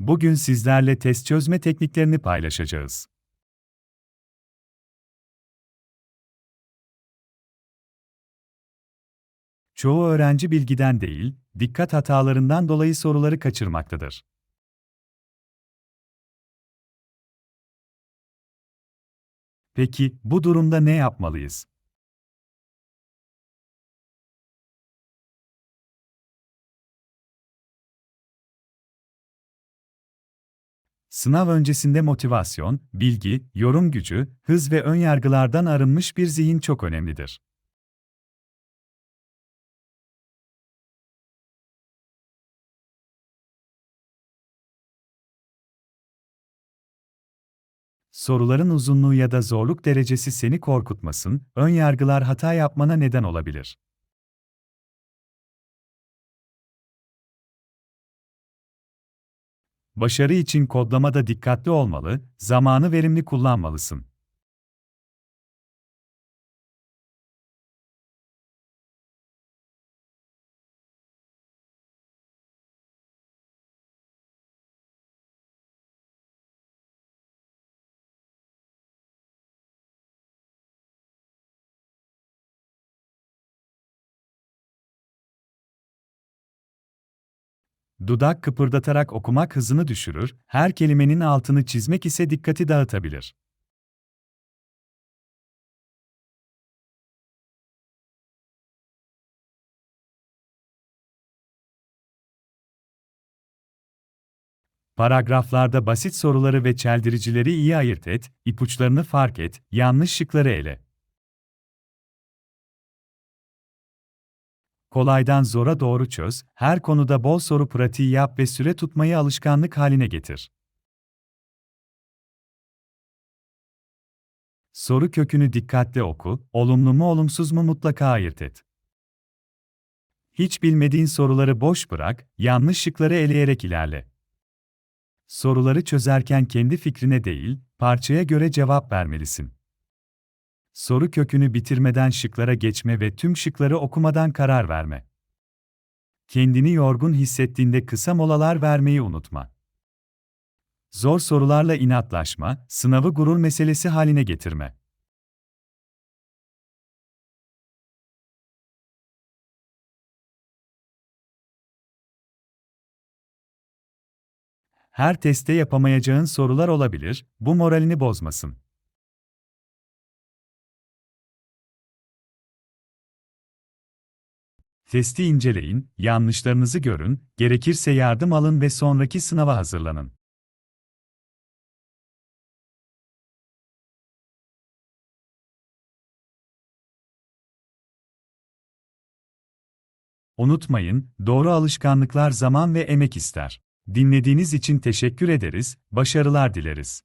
Bugün sizlerle test çözme tekniklerini paylaşacağız. Çoğu öğrenci bilgiden değil, dikkat hatalarından dolayı soruları kaçırmaktadır. Peki bu durumda ne yapmalıyız? Sınav öncesinde motivasyon, bilgi, yorum gücü, hız ve ön yargılardan arınmış bir zihin çok önemlidir. Soruların uzunluğu ya da zorluk derecesi seni korkutmasın, ön yargılar hata yapmana neden olabilir. Başarı için kodlamada dikkatli olmalı, zamanı verimli kullanmalısın. Dudak kıpırdatarak okumak hızını düşürür, her kelimenin altını çizmek ise dikkati dağıtabilir. Paragraflarda basit soruları ve çeldiricileri iyi ayırt et, ipuçlarını fark et, yanlış şıkları ele. Kolaydan zora doğru çöz, her konuda bol soru pratiği yap ve süre tutmayı alışkanlık haline getir. Soru kökünü dikkatle oku, olumlu mu olumsuz mu mutlaka ayırt et. Hiç bilmediğin soruları boş bırak, yanlış şıkları eleyerek ilerle. Soruları çözerken kendi fikrine değil, parçaya göre cevap vermelisin. Soru kökünü bitirmeden şıklara geçme ve tüm şıkları okumadan karar verme. Kendini yorgun hissettiğinde kısa molalar vermeyi unutma. Zor sorularla inatlaşma, sınavı gurur meselesi haline getirme. Her teste yapamayacağın sorular olabilir, bu moralini bozmasın. Testi inceleyin, yanlışlarınızı görün, gerekirse yardım alın ve sonraki sınava hazırlanın. Unutmayın, doğru alışkanlıklar zaman ve emek ister. Dinlediğiniz için teşekkür ederiz, başarılar dileriz.